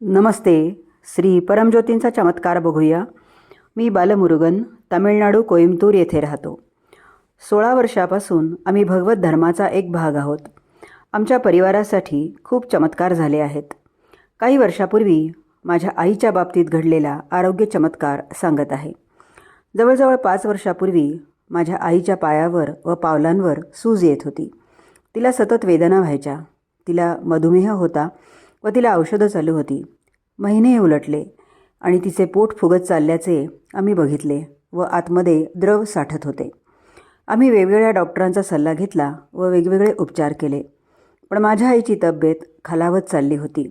नमस्ते. श्री परमज्योतींचा चमत्कार बघूया. मी बालमुरुगन तामिळनाडू कोईमतूर येथे राहतो. सोळा वर्षापासून आम्ही भगवत धर्माचा एक भाग आहोत. आमच्या परिवारासाठी खूप चमत्कार झाले आहेत. काही वर्षापूर्वी माझ्या आईच्या बाबतीत घडलेला आरोग्य चमत्कार सांगत आहे. जवळजवळ पाच वर्षापूर्वी माझ्या आईच्या पायावर व पावलांवर सूज येत होती. तिला सतत वेदना व्हायच्या. तिला मधुमेह होता. व तिला औषधं चालू होती. महिने उलटले आणि तिचे पोट फुगत चालल्याचे आम्ही बघितले व आतमध्ये द्रव साठत होते. आम्ही वेगवेगळ्या डॉक्टरांचा सल्ला घेतला व वेगवेगळे उपचार केले. पण माझ्या आईची तब्येत खालावत चालली होती.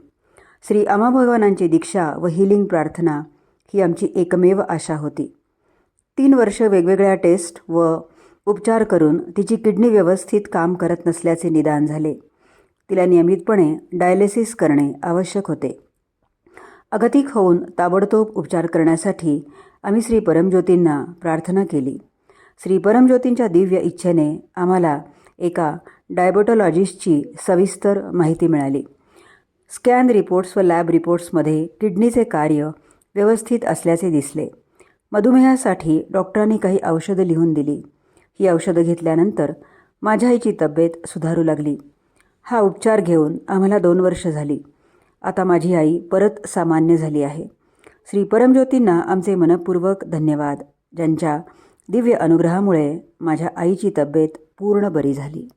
श्री अमा भगवानांची दीक्षा व हिलिंग प्रार्थना ही आमची एकमेव आशा होती. तीन वर्ष वेगवेगळ्या टेस्ट व उपचार करून तिची किडनी व्यवस्थित काम करत नसल्याचे निदान झाले. तिला नियमितपणे डायलिसिस करणे आवश्यक होते. अगतिक होऊन ताबडतोब उपचार करण्यासाठी आम्ही श्री परमज्योतींना प्रार्थना केली. श्री परमज्योतींच्या दिव्य इच्छेने आम्हाला एका डायबेटॉलॉजिस्टची सविस्तर माहिती मिळाली. स्कॅन रिपोर्ट्स व लॅब रिपोर्ट्समध्ये किडनीचे कार्य व्यवस्थित असल्याचे दिसले. मधुमेहासाठी डॉक्टरांनी काही औषधं लिहून दिली. ही औषधं घेतल्यानंतर माझ्या आईची तब्येत सुधारू लागली. हा उपचार घेऊन आम्हाला दोन वर्ष झाली. आता माझी आई परत सामान्य झाली आहे. श्री परमज्योतींना आमचे मनपूर्वक धन्यवाद ज्यांच्या दिव्य अनुग्रहामुळे माझ्या आईची तब्येत पूर्ण बरी झाली.